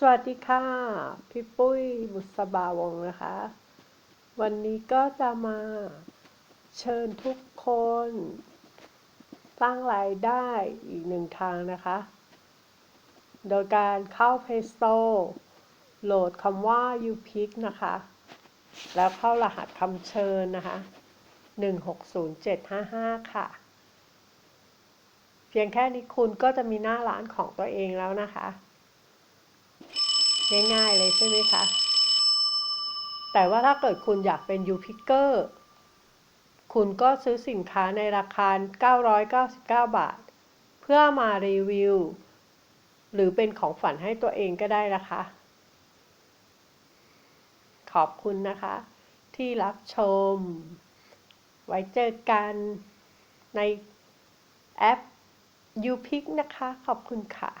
สวัสดีค่ะ พี่ปุ้ยบุษบาวงนะคะ วันนี้ก็จะมาเชิญทุกคน สร้างรายได้อีกหนึ่งทางนะคะ โดยการเข้า Play Store โหลดคำว่า u p i c นะคะ แล้วเข้ารหัสคำเชิญนะคะ 160755 ค่ะ เพียงแค่นี้คุณก็จะมีหน้าร้านของตัวเองแล้วนะคะ ง่ายๆเลยใช่ไหมคะ แต่ว่าถ้าเกิดคุณอยากเป็น u p i c k e r คุณก็ซื้อสินค้าในราคา 999 บาท เพื่อมารีวิว หรือเป็นของฝันให้ตัวเองก็ได้นะคะ ขอบคุณนะคะ ที่รับชม ไว้เจอกันในแอป u p i c นะคะ ขอบคุณค่ะ